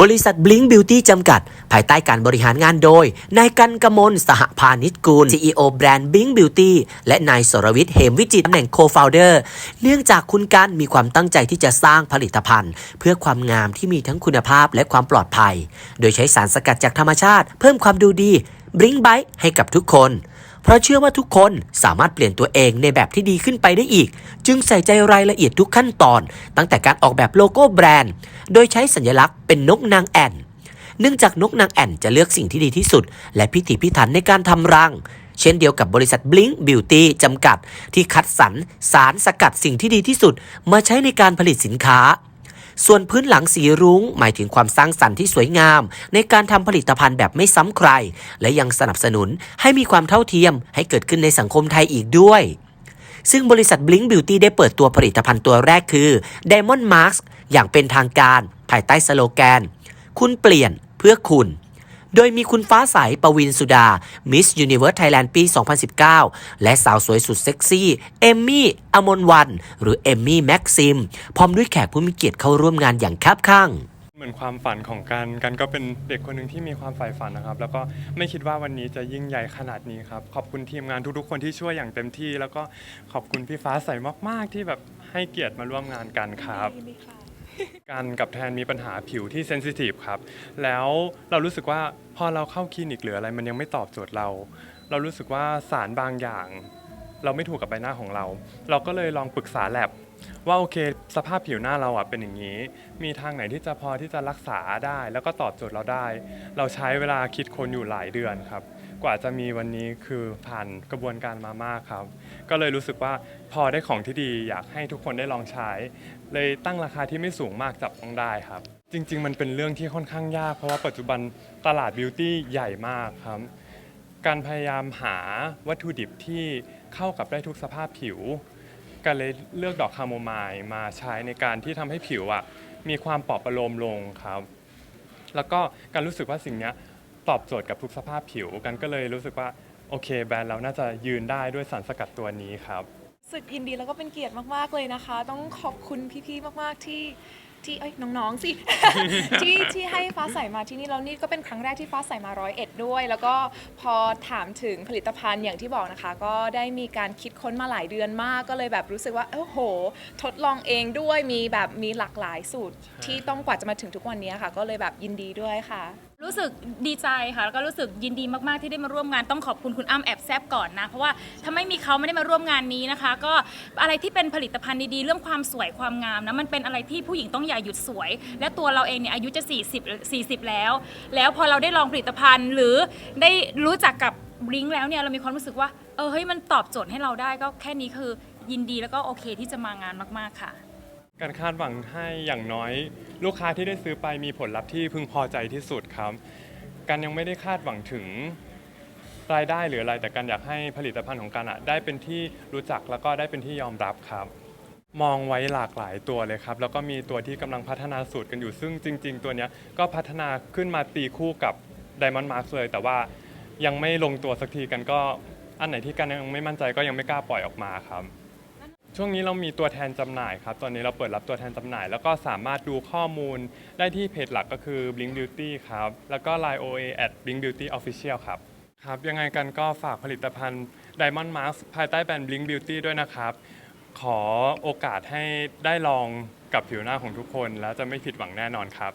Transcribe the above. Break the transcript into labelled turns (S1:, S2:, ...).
S1: บริษัท Blink Beauty จำกัด ภายใต้การบริหารงานโดย นายกันกมลสหพานิชกูล CEO แบรนด์ Blink Beauty และนายสรวิทย์เหมวิจิตตำแหน่ง Co-founder เนื่องจากคุณกันมีความตั้งใจที่จะสร้างผลิตภัณฑ์ เพื่อความงามที่มีทั้งคุณภาพและความปลอดภัย โดยใช้สารสกัดจากธรรมชาติ เพิ่มความดูดี Blink Bite ให้กับทุกคน เพราะเชื่อว่าทุกคนสามารถเปลี่ยนตัวเองในแบบที่ดีขึ้นไปได้อีก จึงใส่ใจรายละเอียดทุกขั้นตอน ตั้งแต่การออกแบบโลโก้แบรนด์ โดยใช้สัญลักษณ์เป็นนกนางแอ่น เนื่องจากนกนางแอ่นจะเลือกสิ่งที่ดีที่สุด และพิถีพิถันในการทำรังเช่นเดียวกับบริษัท Blink Beauty จำกัด ที่คัดสรรสารสกัดสิ่งที่ดีที่สุด มาใช้ในการผลิตสินค้า ส่วนพื้นหลังสีรุ้ง หมายถึงความสร้างสรรค์ที่สวยงาม ในการทำผลิตภัณฑ์แบบไม่ซ้ำใคร และยังสนับสนุนให้มีความเท่าเทียม ให้เกิดขึ้นในสังคมไทยอีกด้วย ซึ่งบริษัท Blink Beauty ได้เปิดตัวผลิตภัณฑ์ตัวแรกคือ Diamond Mask อย่างเป็นทางการ ภายใต้สโลแกน คุณเปลี่ยนเพื่อคุณ โดยมีคุณฟ้าใสปวินสุดา Miss Universe Thailand ปี 2019 และสาวสวยสุดเซ็กซี่ เอมมี่ อมนวัน หรือเอมมี่ แม็กซิม พร้อมด้วยแขกผู้มีเกียรติเข้าร่วมงานอย่างคับข้าง
S2: เหมือนความฝันของกัน กันก็เป็นเด็กคนหนึ่งที่มีความใฝ่ฝันนะครับ แล้วก็ไม่คิดว่าวันนี้จะยิ่งใหญ่ขนาดนี้ครับ ขอบคุณทีมงานทุกๆ คนที่ช่วยอย่างเต็มที่ แล้วก็ขอบคุณพี่ฟ้าใสมากๆ ที่แบบให้เกียรติมาร่วมงานกันครับ กันกับแทนมีปัญหาผิวที่เซนซิทีฟครับ แล้วเรารู้สึกว่าพอเราเข้าคลินิกหรืออะไรมันยังไม่ตอบโจทย์เรา เรารู้สึกว่าสารบางอย่าง เราไม่ถูกกับใบหน้าของเรา เราก็เลยลองปรึกษาแลบว่าโอเค สภาพผิวหน้าเราอะเป็นอย่างนี้ มีทางไหนที่จะพอที่จะรักษาได้ แล้วก็ตอบโจทย์เราได้ เราใช้เวลาคิดคนอยู่หลายเดือนครับ กว่าจะมีวันนี้คือผ่านกระบวนการมามากครับ ก็เลยรู้สึกว่าพอได้ของที่ดีอยากให้ทุกคนได้ลองใช้ เลยตั้งราคาที่ไม่สูงมากจับต้องได้ครับ จริง ๆ มันเป็นเรื่องที่ค่อนข้างยาก เพราะว่าปัจจุบันตลาดบิวตี้ใหญ่มากครับ การพยายามหาวัตถุดิบที่เข้ากับได้ทุกสภาพผิวก็เลยเลือกดอกคาโมไมล์มาใช้ในการที่ทำให้ผิวอะมีความปลอบประโลมลงครับ แล้วก็การรู้สึกว่าสิ่งนี้ ตอบโจทย์กับทุกสภาพผิวกันก็เลยรู้สึกว่าโอเค แบรนด์เราน่าจะยืนได้ด้วยสารสกัดตัวนี้ครับ
S3: รู้สึกยินดีแล้วก็เป็นเกียรติมาก ๆ เลยนะคะ ต้องขอบคุณพี่ ๆ มาก ๆ ที่ที่เอ้ยน้องๆสิ ที่ที่ให้ฟ้าใสมาที่นี่แล้วนี่ก็เป็นครั้งแรกที่ฟ้าใสมาร้อยเอ็ดด้วย แล้วก็พอถามถึงผลิตภัณฑ์อย่างที่บอกนะคะ ก็ได้มีการคิดค้นมาหลายเดือนมากก็เลยแบบรู้สึกว่าโอ้โห ทดลองเองด้วยมีแบบมีหลากหลายสูตร ที่ต้องกว่าจะมาถึงทุกวันนี้ค่ะ ก็เลยแบบยินดีด้วยค่ะ
S4: รู้สึกดีใจค่ะแล้วก็รู้สึกยินดีมากๆที่ได้มาร่วมงานต้องขอบคุณคุณอ้ำแอบแซบก่อนนะ เพราะว่าถ้าไม่มีเขาไม่ได้มาร่วมงานนี้นะคะ ก็อะไรที่เป็นผลิตภัณฑ์ดีๆ เรื่องความสวยความงามนะมันเป็นอะไรที่ผู้หญิงต้องอย่าหยุดสวย และตัวเราเองเนี่ยอายุจะ 40 40 แล้ว แล้วพอเราได้ลองผลิตภัณฑ์หรือได้รู้จักกับบลิงแล้วเนี่ยเรามีความรู้สึกว่าเออเฮ้ยมันตอบโจทย์ให้เราได้ก็แค่นี้คือยินดีแล้วก็โอเคที่จะมางานมาก ๆค่ะ
S2: การคาดหวังให้อย่างน้อย ลูกค้าที่ได้ซื้อไปมีผลลัพธ์ที่พึงพอใจที่สุดครับการยังไม่ได้คาดหวังถึงรายได้หรืออะไร แต่การอยากให้ผลิตภัณฑ์ของการอะได้เป็นที่รู้จักแล้วก็ได้เป็นที่ยอมรับครับ มองไว้หลากหลายตัวเลยครับ แล้วก็มีตัวที่กำลังพัฒนาสูตรกันอยู่ซึ่งจริง ๆ ตัวเนี้ยก็พัฒนาขึ้นมาตีคู่กับ Diamond Mask เลย แต่ว่ายังไม่ลงตัวสักทีกันก็อันไหนที่กันยังไม่มั่นใจก็ยังไม่กล้าปล่อยออกมาครับ ช่วงนี้เรามีตัวแทนจำหน่ายครับ ตอนนี้เราเปิดรับตัวแทนจำหน่าย แล้วก็สามารถดูข้อมูลได้ที่เพจหลักก็คือ Blink Beauty ครับ แล้วก็ Line OA at Blink Beauty Official ครับ ครับ ยังไงกันก็ฝากผลิตภัณฑ์ Diamond Mask ภายใต้แบรนด์ Blink Beauty ด้วยนะครับ ขอโอกาสให้ได้ลองกับผิวหน้าของทุกคน แล้วจะไม่ผิดหวังแน่นอนครับ